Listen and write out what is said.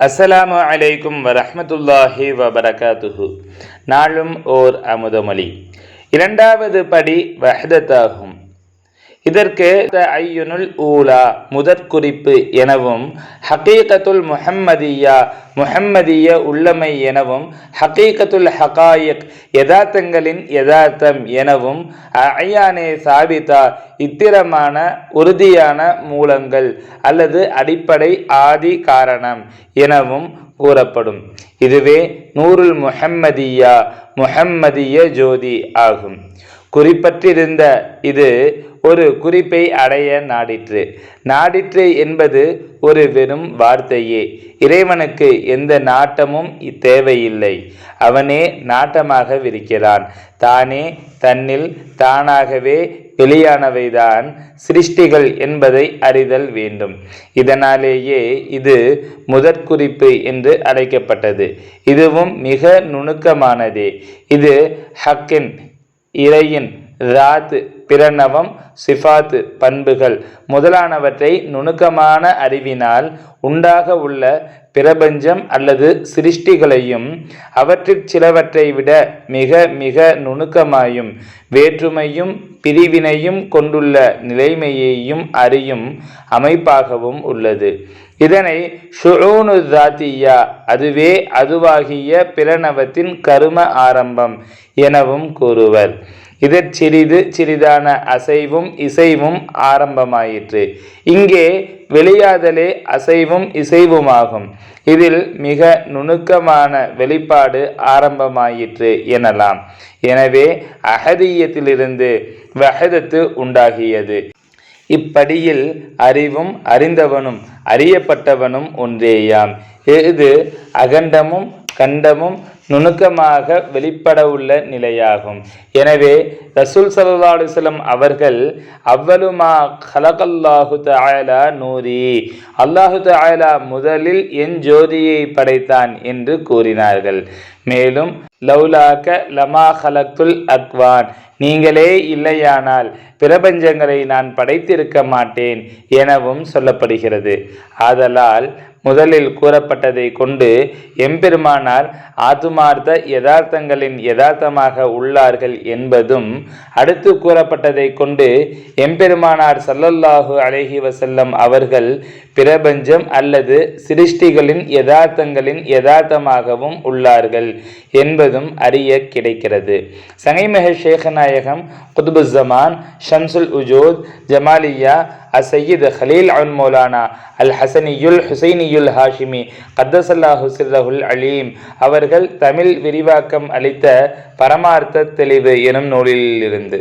அஸ்ஸலாமு அலைக்கும் வரஹ்மத்துல்லாஹி வபரகாத்துஹு. நாளும் ஓர் அமுதமொழி. இரண்டாவது படி வஹதத்தாகும். இதற்கு ஐயுனுல் ஊலா முதற்குறிப்பு எனவும் ஹகீகத்துல் முஹம்மதியா முஹம்மதிய உள்ளமை எனவும் ஹகீகத்துல் ஹகாயிக் யதார்த்தங்களின் யதார்த்தம் எனவும் அயானே சாபிதா இத்திரமான உறுதியான மூலங்கள் அல்லது அடிப்படை ஆதி காரணம் எனவும் கூறப்படும். இதுவே நூருல் முஹம்மதியா முஹம்மதிய ஜோதி ஆகும். குறிப்பற்றிருந்த இது ஒரு குறிப்பை அடைய நாடிற்று. நாடிற்று என்பது ஒரு வெறும் வார்த்தையே. இறைவனுக்கு எந்த நாட்டமும் தேவையில்லை. அவனே நாட்டமாக விரிக்கிறான் தானே தன்னில் தானாகவே வெளியானவைதான் சிருஷ்டிகள் என்பதை அறிதல் வேண்டும். இதனாலேயே இது முதற்குறிப்பு என்று அழைக்கப்பட்டது. இதுவும் மிக நுணுக்கமானதே. இது ஹக்கின் இறையின் ராத்து பிரணவம் சிஃபாத்து பண்புகள் முதலானவற்றை நுணுக்கமான அறிவினால் உண்டாக உள்ள பிரபஞ்சம் அல்லது சிருஷ்டிகளையும் அவற்றிற் சிலவற்றை விட மிக மிக நுணுக்கமாயும் வேற்றுமையும் பிரிவினையும் கொண்டுள்ள நிலைமையையும் அறியும் அமைப்பாகவும் உள்ளது. இதனை ஷுனு தாத்தியா அதுவே அதுவாகிய பிரணவத்தின் கரும ஆரம்பம் எனவும் கூறுவர். இதற் சிறிது சிறிதான அசைவும் இசைவும் ஆரம்பமாயிற்று. இங்கே வெளியாதலே அசைவும் இசைவுமாகும். இதில் மிக நுணுக்கமான வெளிப்பாடு ஆரம்பமாயிற்று எனலாம். எனவே அகதியத்திலிருந்து வகதத்து உண்டாகியது. இப்படியில் அறிவும் அறிந்தவனும் அறியப்பட்டவனும் ஒன்றேயாம். இது அகண்டமும் கண்டமும் நுணுக்கமாக வெளிப்பட உள்ள நிலையாகும். எனவே ரசூல் சல்லா அலுவலம் அவர்கள் அவ்வளுமா ஹலகல்லாஹு தாயலா நூரி அல்லாஹு தாயலா முதலில் என் ஜோதியை படைத்தான் என்று கூறினார்கள். மேலும் லவ்லாக்க லமா ஹலத்துல் அக்வான் நீங்களே இல்லையானால் பிரபஞ்சங்களை நான் படைத்திருக்க மாட்டேன் எனவும் சொல்லப்படுகிறது. ஆதலால் முதலில் கூறப்பட்டதை கொண்டு எம்பெருமானார் ஆத்துமார்த்த யதார்த்தங்களின் யதார்த்தமாக உள்ளார்கள் என்பதும் அடுத்து கூறப்பட்டதை கொண்டு எம்பெருமானார் சல்லல்லாஹு அலஹி வசல்லம் அவர்கள் பிரபஞ்சம் அல்லது சிருஷ்டிகளின் யதார்த்தங்களின் யதார்த்தமாகவும் உள்ளார்கள் என்பதும் அறிய கிடைக்கிறது. சங்கைமெஹ ஷேகநாயகம் குதுபுஸ்ஸமான் ஷம்சுல் உஜோத் ஜமாலியா அசையீத் ஹலீல் அன் மௌலானா அல் ஹசனியுல் ஹுசைனியுல் ஹாஷிமி கத்தசல்லாஹு சிர்ரஹுல் அலீம் அவர்கள் த தமிழ் விரிவாக்கம் அளித்த பரமார்த்த தெளிவு எனும் நூலில் இருந்து